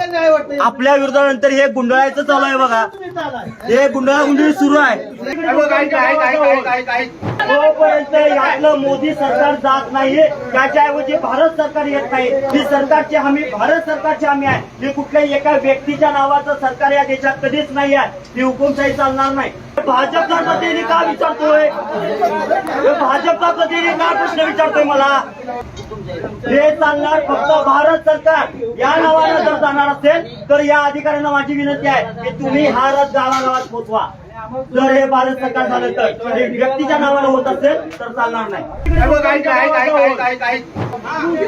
आपल्या विरोधानंतर हे गुंडळायचं चालू आहे बघा. हे गुंडळा गुंडळी सुरू आहे. जोपर्यंत यातलं मोदी सरकार जात नाहीये त्याच्याऐवजी भारत सरकार येत नाही. ही सरकारची हमी भारत सरकारची हमी आहे. ही कुठल्याही एका व्यक्तीच्या नावाचं सरकार या देशात कधीच नाही आहे ही हुकुमशाही चालणार नाही. भाजपचा प्रतिनिधी का विचारतोय? भाजपचा प्रतिनिधी का प्रश्न विचारतोय मला? हे चालणार फक्त भारत सरकार. या नावानं जर जाणार असेल तर या अधिकाऱ्यांना माझी विनंती आहे की तुम्ही हा रथ गावागावात पोचवा. जर हे भारत सरकार झालं तर हे व्यक्तीच्या नावानं होत असेल तर चालणार नाही.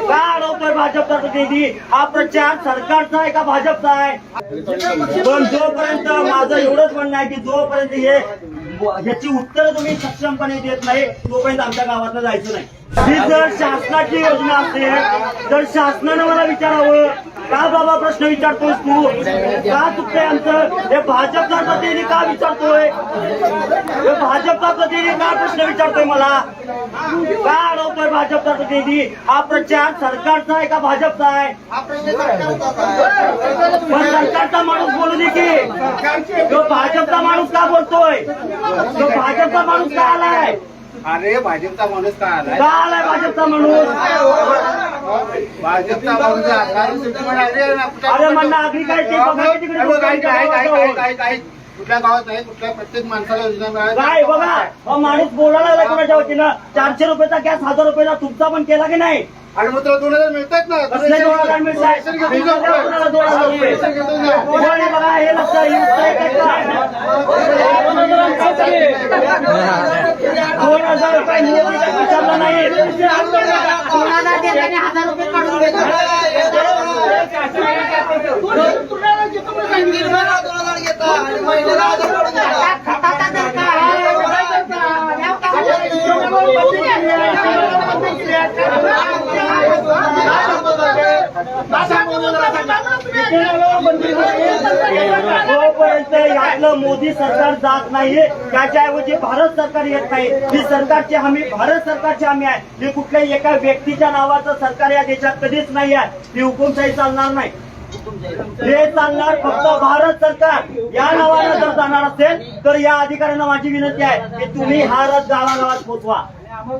का अडवतोय भाजपचा प्रतिनिधी? हा प्रचार सरकारचा आहे का भाजपचा आहे? पण जोपर्यंत माझं एवढंच म्हणणं आहे की जोपर्यंत हे ह्याची उत्तरं तुम्ही सक्षमपणे देत नाही तोपर्यंत आमच्या गावातनं जायचं नाही. ही जर शासनाची योजना असेल तर शासनानं मला विचारावं का बाबा प्रश्न विचारतोय तू? का चुकतंय आमचं? हे भाजपचा प्रतिनिधी का विचारतोय? हे भाजपचा प्रतिनिधी का प्रश्न विचारतोय मला? का अडवतोय भाजपचा प्रतिनिधी? हा प्रचार सरकारचा आहे का भाजपचा आहे? पण सरकारचा माणूस बोलू दे की. तो भाजपचा माणूस का बोलतोय? तो भाजपचा माणूस का आलाय? अरे भाजपचा माणूस का आलाय? का आलाय भाजपचा माणूस. भाजपचा माणूस आले अरे म्हणणं आगरी काय ते बघा की तिकडे अरे काय- काय- काय- काय- काय काय- काय- कुठल्या गावात आहे कुठल्या प्रत्येक माणसाला योजना मिळाली बघा हा माणूस बोलायला लागला कोणाच्या वतीनं? चारशे रुपयाचा गॅस हजार रुपयाचा तुमचा पण केला की नाही? आणि मग तुला दोन हजार मिळतात ना? कसले दोन हजार मिळताय? कोणाला दोन हजार रुपये? कोणी बघा हे लक्षात येऊ हजार रुपये मोदी विचारलं नाही. कोणाला देताना हजार रुपये काढून जोपर्यंत यातलं मोदी सरकार जात नाहीये त्याच्याऐवजी भारत सरकार येत नाही. ही सरकारची हमी भारत सरकारची हमी आहे. ही कुठल्याही एका व्यक्तीच्या नावाचं सरकार या देशात कधीच नाही आहे. ही हुकुमशाही चालणार नाही. हे चालणार फक्त भारत सरकार. या नावानं जर जाणार असेल तर या अधिकाऱ्यांना माझी विनंती आहे की तुम्ही हा रथ गावागावात पोचवा.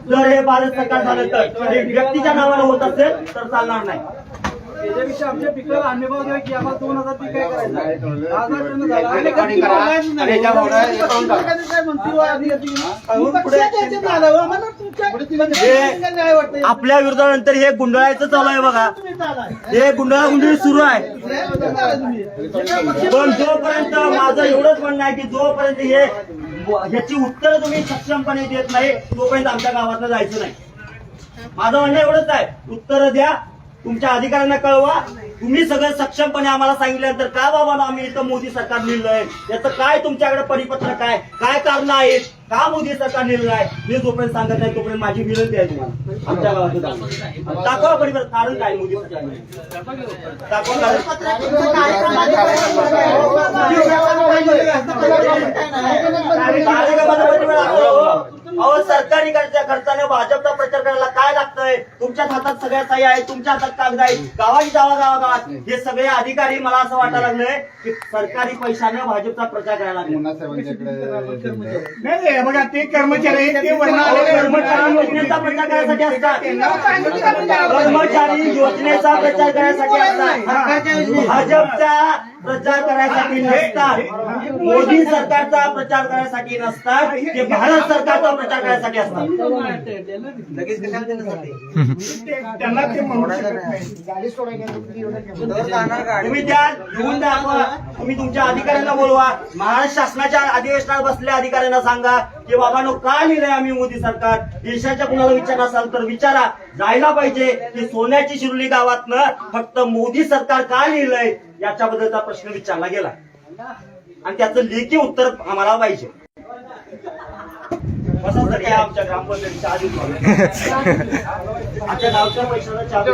जर हे भारत सरकार झालं तर हे व्यक्तीच्या नावानं होत असेल तर चालणार नाही. त्याच्यापेक्षा आमच्या पिकाला अनुभव द्या की आम्हाला दोन हजार पीक काय करायचं दहा हजार टन झालं. आणि recording करा. आणि याच्यावर हे करून टाका. काय मंत्री व अधिकारी अजून पुढे- आपल्या विरोधानंतर हे गुंडळायचं चालू आहे बघा. हे गुंडळा गुंडळी सुरू आहे. पण जोपर्यंत माझं एवढंच म्हणणं आहे की जोपर्यंत हे ह्याची उत्तरं तुम्ही सक्षमपणे देत नाही तोपर्यंत आमच्या गावातनं जायचं नाही. माझं म्हणणं एवढंच आहे. उत्तरं द्या तुमच्या अधिकाऱ्यांना कळवा. तुम्ही सगळं सक्षमपणे आम्हाला सांगितल्यानंतर का बाबा आम्ही इथं मोदी सरकार लिहिलंय याचं काय तुमच्याकडे परिपत्र काय? काय कारण आहेत? का मोदी सरकार लिहिलं आहे? मी जोपर्यंत सांगत नाही तोपर्यंत माझी विनंती आहे तुम्हाला. आमच्या गावात दाखवा परिपत्र. कारण काय मोदी सरकार दाखवा खर्च- खर्चाने भाजपचा प्रचार करायला काय लागतंय? तुमच्याच हातात सगळ्या सही आहे तुमच्या हातात कागद आहे गावाची गावा गावागावात हे सगळे अधिकारी मला असं वाटायला लागलंय की सरकारी पैशाने भाजपचा प्रचार करायला लागले. मुन्ना साहेबांच्याकडे दिलंय. नाही बघा ते कर्मचारी ते आलेले कर्मचारी योजनेचा प्रचार करायसाठी असतात. कर्मचारी योजनेचा प्रचार करायसाठी असतात. भाजपचा प्रचार करायसाठी नसतात. मोदी सरकारचा प्रचार करायसाठी नसतात. ते भारत सरकारचा प्रचार करायसाठी असतात. त्यांना ते म्हणू शकत नाही. तुम्ही त्या घेऊन दाखवा. तुम्ही तुमच्या अधिकाऱ्यांना बोलवा. महाराष्ट्र शासनाच्या अधिवेशनात बसलेल्या अधिकाऱ्यांना सांगा की बाबांनो का लिहिलंय आम्ही मोदी सरकार? देशाच्या कुणाला विचार असाल तर विचारा. जायला पाहिजे की सोन्याची शिरुली गावातनं फक्त मोदी सरकार का लिहिलंय? याच्याबद्दलचा प्रश्न विचारला गेला. आणि त्याचं लेखी उत्तर आम्हाला पाहिजे. आमच्या ग्रामपंचायतीच्या आधी आमच्या गावच्या पैशाला चालू